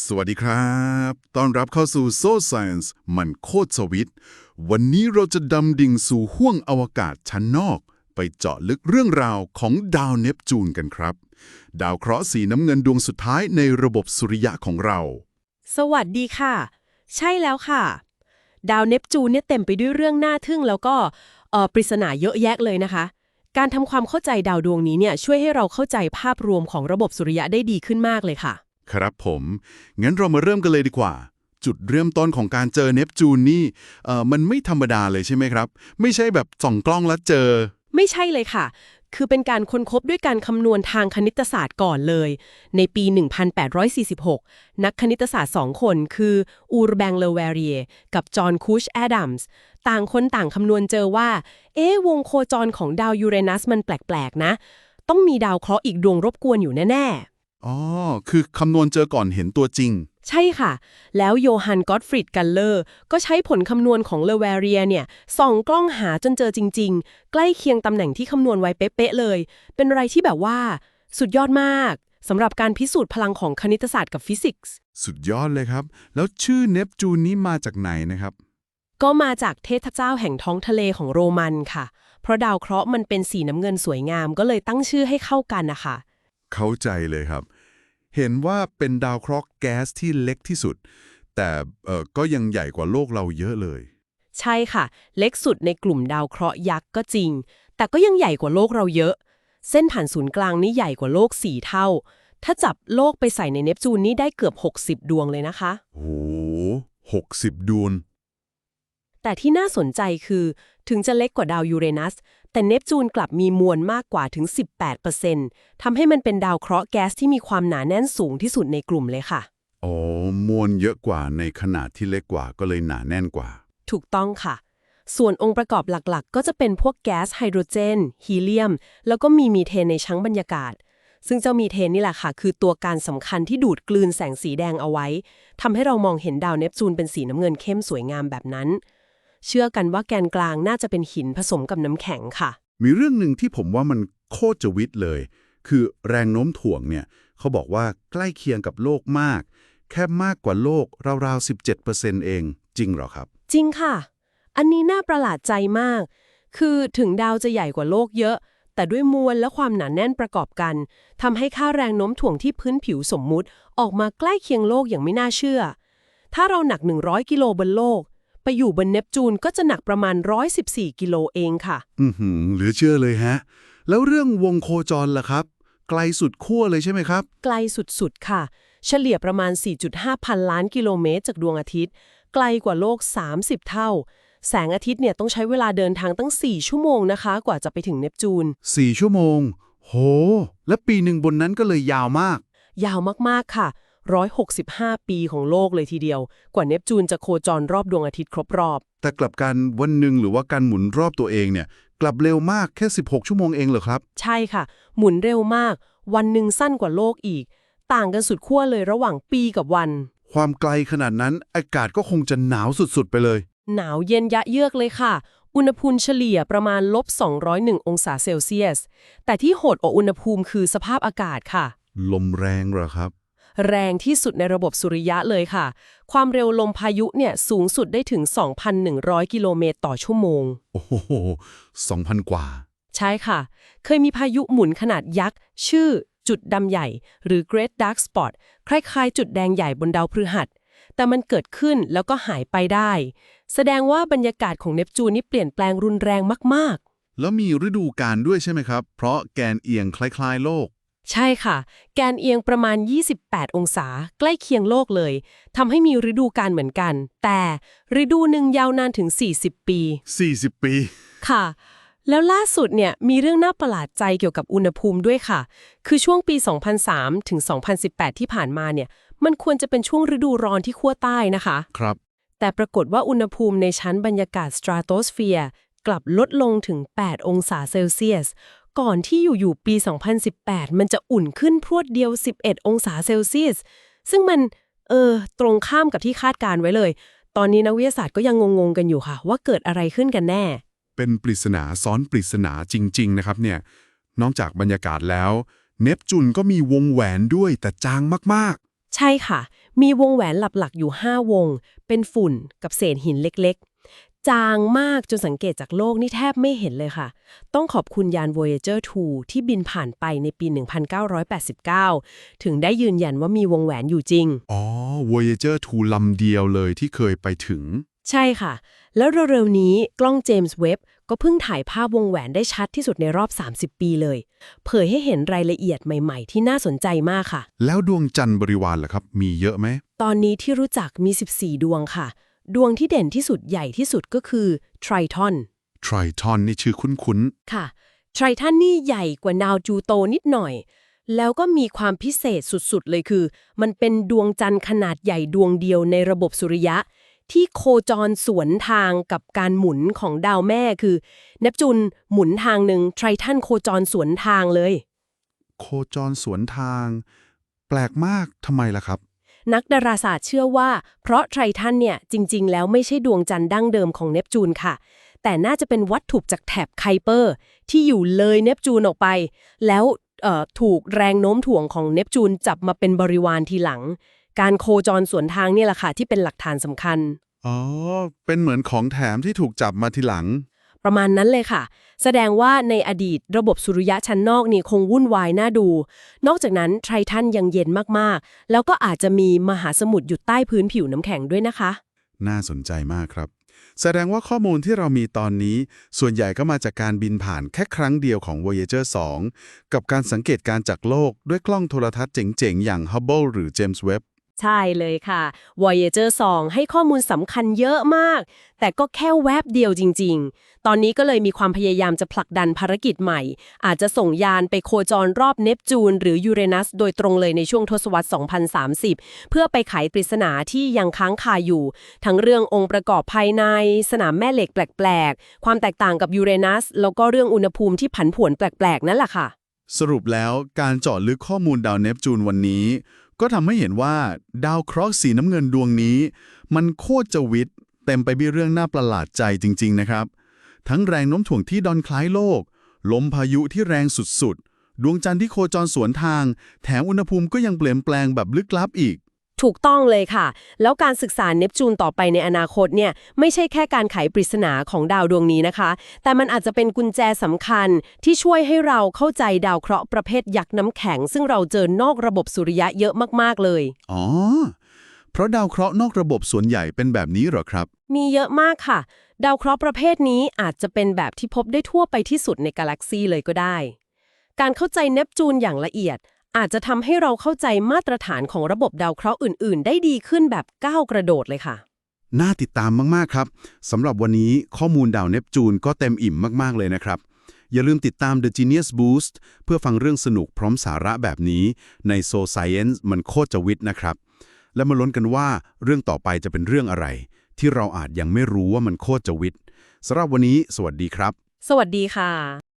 สวัสดีครับ ต้อนรับเข้าสู่ s o Science มันโคตรสวิต วันนี้เราจะดำดิ่งสู่ห้วงอวกาศชั้นนอก ไปเจาะลึกเรื่องราวของดาวเนปจูนกันครับ ดาวเคราะห์สีน้ำเงินดวงสุดท้ายในระบบสุริยะของเรา สวัสดีค่ะ ใช่แล้วค่ะ ดาวเนปจูนเนี่ยเต็มไปด้วยเรื่องน่าทึ่งแล้วก็ปริศนาเยอะแยะเลยนะคะ การทำความเข้าใจดาวดวงนี้เนี่ยช่วยให้เราเข้าใจภาพรวมของระบบสุริยะได้ดีขึ้นมากเลยค่ะ ครับผม งั้นเรามาเริ่มกันเลยดีกว่า จุดเริ่มต้นของการเจอเนปจูนนี่เอ่อมันไม่ธรรมดาเลยใช่ไหมครับ ไม่ใช่แบบส่องกล้องแล้วเจอ ไม่ใช่เลยค่ะ คือเป็นการค้นพบด้วยการคำนวณทางคณิตศาสตร์ก่อนเลย ในปี 1846 นักคณิตศาสตร์สองคนคืออูร์แบงเลเวเรียกับจอห์นคูชแอดัมส์ต่างคนต่างคำนวณเจอว่า เอ๊ะวงโคจรของดาวยูเรนัสมันแปลกๆนะ ต้องมีดาวเคราะห์อีกดวงรบกวนอยู่แน่ อ๋อ คือคำนวณเจอก่อนเห็นตัวจริงๆใช่ค่ะ แล้วโยฮันกอตฟริดกันเลอร์ ก็ใช้ผลคำนวณของเลเวเรียเนี่ยส่องกล้องหาจนเจอจริง ๆ ใกล้เคียงตำแหน่งที่คำนวณไว้เป๊ะๆเลย เป็นอะไรที่แบบว่า สุดยอดมากสำหรับการพิสูจน์พลังของคณิตศาสตร์กับฟิสิกส์สุดยอดเลยครับ แล้วชื่อเนปจูนนี้มาจากไหนนะครับ ก็มาจากเทพเจ้าแห่งท้องทะเลของโรมันค่ะ เพราะดาวเคราะห์มันเป็นสีน้ำเงินสวยงามก็เลยตั้งชื่อให้เข้ากันนะคะเข้าใจเลยครับ เห็นว่าเป็นดาวเคราะห์แก๊สที่เล็กที่สุด แต่เอ่อก็ยังใหญ่กว่าโลกเราเยอะเลย ใช่ค่ะ เล็กสุดในกลุ่มดาวเคราะห์ยักษ์ก็จริง แต่ก็ยังใหญ่กว่าโลกเราเยอะ เส้นผ่านศูนย์กลางนี่ใหญ่กว่าโลกสี่เท่า ถ้าจับโลกไปใส่ในเนปจูนนี่ได้เกือบ 60 ดวงเลยนะคะโหหกสิบดวงแต่ที่น่าสนใจคือ ถึงจะเล็กกว่าดาวยูเรนัส แต่เนปจูนกลับมีมวลมากกว่าถึง 18%ทำให้มันเป็นดาวเคราะห์แก๊สที่มีความหนาแน่นสูงที่สุดในกลุ่มเลยค่ะ อ๋อ มวลเยอะกว่าในขนาดที่เล็กกว่าก็เลยหนาแน่นกว่า ถูกต้องค่ะ ส่วนองค์ประกอบหลักๆ ก็จะเป็นพวกแก๊สไฮโดรเจน ฮีเลียม แล้วก็มีมีเทนในชั้งบรรยากาศ ซึ่งเจ้ามีเทนนี่แหละค่ะ คือตัวการสำคัญที่ดูดกลืนแสงสีแดงเอาไว้ทำให้เรามองเห็นดาวเนปจูนเป็นสีน้ำเงินเข้มสวยงามแบบนั้น เชื่อกันว่าแกนกลางน่าจะเป็นหินผสมกับน้ำแข็งค่ะ มีเรื่องหนึ่งที่ผมว่ามันโคตรจะวิทย์เลย คือแรงโน้มถ่วงเนี่ยเขาบอกว่าใกล้เคียงกับโลกมาก แค่มากกว่าโลกราวๆ 17%เอง จริงเหรอครับ จริงค่ะ อันนี้น่าประหลาดใจมาก คือถึงดาวจะใหญ่กว่าโลกเยอะ แต่ด้วยมวลและความหนาแน่นประกอบกันทำให้ค่าแรงโน้มถ่วงที่พื้นผิวสมมุติ ออกมาใกล้เคียงโลกอย่างไม่น่าเชื่อ ถ้าเราหนัก 100 กิโลบนโลก ไปอยู่บนเนปจูนก็จะหนักประมาณ 114 กิโลเองค่ะ อือหือเหลือเชื่อเลยฮะ แล้วเรื่องวงโคจรล่ะครับ ไกลสุดขั้วเลยใช่ไหมครับ ไกลสุดๆค่ะ เฉลี่ยประมาณ 4.5 พันล้านกิโลเมตรจากดวงอาทิตย์ ไกลกว่าโลก 30 เท่า แสงอาทิตย์เนี่ยต้องใช้เวลาเดินทางตั้ง 4 ชั่วโมงนะคะ กว่าจะไปถึงเนปจูน 4 ชั่วโมง โห และปีหนึ่งบนนั้นก็เลยยาวมาก ยาวมากๆค่ะ 165 ปีของโลกเลยทีเดียว กว่าเนปจูนจะโคจรรอบดวงอาทิตย์ครบรอบ แต่กลับกันวันหนึ่งหรือว่าการหมุนรอบตัวเองเนี่ย กลับเร็วมากแค่ 16 ชั่วโมงเองเหรอครับ ใช่ค่ะ หมุนเร็วมาก วันหนึ่งสั้นกว่าโลกอีก ต่างกันสุดขั้วเลยระหว่างปีกับวัน ความไกลขนาดนั้นอากาศก็คงจะหนาวสุดๆ ไปเลย หนาวเย็นยะเยือกเลยค่ะอุณหภูมิเฉลี่ยประมาณลบ 201 องศาเซลเซียส แต่ที่โหดกว่าอุณหภูมิคือสภาพอากาศค่ะ ลมแรงเหรอครับ แรงที่สุดในระบบสุริยะเลยค่ะ ความเร็วลมพายุเนี่ยสูงสุดได้ถึง 2,100 กิโลเมตรต่อชั่วโมง โอ้โห2,000 กว่า ใช่ค่ะ เคยมีพายุหมุนขนาดยักษ์ ชื่อจุดดำใหญ่ หรือ Great Dark Spot คล้ายๆ จุดแดงใหญ่บนดาวพฤหัส แต่มันเกิดขึ้นแล้วก็หายไปได้ แสดงว่าบรรยากาศของเนปจูนนี่เปลี่ยนแปลงรุนแรงมากแล้วมีฤดูกาลด้วยใช่ไหมครับ เพราะแกนเอียงคล้าย ๆ โลกๆ ใช่ค่ะ แกนเอียงประมาณ 28 องศา ใกล้เคียงโลกเลย ทำให้มีฤดูกาลเหมือนกัน แต่ฤดูหนึ่งยาวนานถึง 40 ปี 40 ปี ค่ะ แล้วล่าสุดเนี่ยมีเรื่องน่าประหลาดใจเกี่ยวกับอุณหภูมิด้วยค่ะ คือช่วงปี 2003 ถึง 2018 ที่ผ่านมาเนี่ย มันควรจะเป็นช่วงฤดูร้อนที่ขั้วใต้นะคะ ครับ แต่ปรากฏว่าอุณหภูมิในชั้นบรรยากาศสตราโตสเฟียร์กลับลดลงถึง 8 องศาเซลเซียส ก่อนที่อยู่ๆปี 2018 มันจะอุ่นขึ้นพรวดเดียว 11 องศาเซลเซียส ซึ่งมัน เออ ตรงข้ามกับที่คาดการไว้เลย ตอนนี้นักวิทยาศาสตร์ก็ยังงงๆกันอยู่ค่ะ ว่าเกิดอะไรขึ้นกันแน่ เป็นปริศนาซ้อนปริศนาจริง ๆ นะครับเนี่ย นอกจากบรรยากาศแล้ว เนปจูนก็มีวงแหวนด้วยแต่จางมากใช่ค่ะ มีวงแหวนหลักๆอยู่ 5 วง เป็นฝุ่นกับเศษหินเล็กๆ จางมากจนสังเกตจากโลกนี่แทบไม่เห็นเลยค่ะ ต้องขอบคุณยาน Voyager 2 ที่บินผ่านไปในปี 1989 ถึงได้ยืนยันว่ามีวงแหวนอยู่จริง อ๋อ Voyager 2 ลำเดียวเลยที่เคยไปถึง ใช่ค่ะ แล้วเร็วๆนี้กล้องเจมส์เว็บก็เพิ่งถ่ายภาพวงแหวนได้ชัดที่สุดในรอบ 30 ปีเลย เผยให้เห็นรายละเอียดใหม่ ๆ ที่น่าสนใจมากค่ะ แล้วดวงจันทร์บริวารล่ะครับ มีเยอะไหม ตอนนี้ที่รู้จักมี 14 ดวงค่ะ ดวงที่เด่นที่สุดใหญ่ที่สุดก็คือ Triton Triton นี่ชื่อคุ้นค่ะ Triton นี่ใหญ่กว่าดาวจูโตนิดหน่อย แล้วก็มีความพิเศษสุดๆ เลยคือ มันเป็นดวงจันทร์ขนาดใหญ่ดวงเดียวในระบบสุริยะ ที่โคจรสวนทางกับการหมุนของดาวแม่คือเนปจูนหมุนทางหนึ่ง Triton โคจรสวนทางเลย ๆ โคจรสวนทาง แปลกมากทำไมล่ะครับ นักดาราศาสตร์เชื่อว่า เพราะไททันเนี่ยจริง ๆ แล้วไม่ใช่ดวงจันทร์ดั้งเดิมของเนปจูนค่ะ แต่น่าจะเป็นวัตถุจากแถบไคเปอร์ ที่อยู่เลยเนปจูนออกไป แล้วถูกแรงโน้มถ่วงของเนปจูนจับมาเป็นบริวารทีหลัง การโคจรสวนทางนี่แหละค่ะที่เป็นหลักฐานสำคัญ อ๋อ เป็นเหมือนของแถมที่ถูกจับมาทีหลัง ประมาณนั้นเลยค่ะ แสดงว่าในอดีตระบบสุริยะชั้นนอกนี่คงวุ่นวายน่าดู นอกจากนั้นไททันยังเย็นมากๆ แล้วก็อาจจะมีมหาสมุทรอยู่ใต้พื้นผิวน้ำแข็งด้วยนะคะ น่าสนใจมากครับ แสดงว่าข้อมูลที่เรามีตอนนี้ ส่วนใหญ่ก็มาจากการบินผ่านแค่ครั้งเดียวของ Voyager 2 กับการสังเกตการณ์จากโลกด้วยกล้องโทรทัศน์เจ๋งๆ อย่าง Hubble หรือ James Webb ใช่เลยค่ะ Voyager 2 ให้ข้อมูลสำคัญเยอะมาก แต่ก็แค่แวบเดียวจริง ๆ ตอนนี้ก็เลยมีความพยายามจะผลักดันภารกิจใหม่ อาจจะส่งยานไปโคจรรอบเนปจูน หรือยูเรนัส โดยตรงเลยในช่วงทศวรรษ 2030 เพื่อไปไขปริศนาที่ยังค้างคาอยู่ ทั้งเรื่ององค์ประกอบภายใน สนามแม่เหล็กแปลก ๆ ความแตกต่างกับยูเรนัส แล้วก็เรื่องอุณหภูมิที่ผันผวนแปลก ๆ นั่นแหละค่ะ สรุปแล้วการเจาะลึกข้อมูลดาวเนปจูนวันนี้ ก็ทำให้เห็นว่าดาวเคราะห์สีน้ำเงินดวงนี้ มันโคตรจะวิตเต็มไปด้วยเรื่องน่าประหลาดใจจริง ๆ นะครับ ทั้งแรงโน้มถ่วงที่ดอนคล้ายโลก ลมพายุที่แรงสุดๆ ดวงจันทร์ที่โคจรสวนทาง แถมอุณหภูมิก็ยังเปลี่ยนแปลงแบบลึกลับอีก ถูกต้องเลยค่ะ แล้วการศึกษาเนปจูนต่อไปในอนาคตเนี่ยไม่ใช่แค่การไขปริศนาของดาวดวงนี้นะคะ แต่มันอาจจะเป็นกุญแจสำคัญที่ช่วยให้เราเข้าใจดาวเคราะห์ประเภทยักษ์น้ำแข็ง ซึ่งเราเจอนอกระบบสุริยะเยอะมากๆเลย อ๋อ เพราะดาวเคราะห์นอกระบบส่วนใหญ่เป็นแบบนี้เหรอครับ มีเยอะมากค่ะ ดาวเคราะห์ประเภทนี้อาจจะเป็นแบบที่พบได้ทั่วไปที่สุดในกาแล็กซีเลยก็ได้ การเข้าใจเนปจูนอย่างละเอียด อาจจะทำให้เราเข้าใจมาตรฐานของระบบดาวเคราะห์อื่น ๆ ได้ดีขึ้นแบบก้าวกระโดดเลยค่ะ น่าติดตามมาก ๆ ครับสำหรับวันนี้ข้อมูลดาวเนปจูนก็เต็มอิ่มมาก ๆ เลยนะครับ อย่าลืมติดตาม The Genius Boost เพื่อฟังเรื่องสนุกพร้อมสาระแบบนี้ใน So Science มันโคตรจะวิทย์นะครับ และมาลุ้นกันว่าเรื่องต่อไปจะเป็นเรื่องอะไร ที่เราอาจยังไม่รู้ว่ามันโคตรจะวิทย์สำหรับวันนี้ สวัสดีครับ สวัสดีค่ะ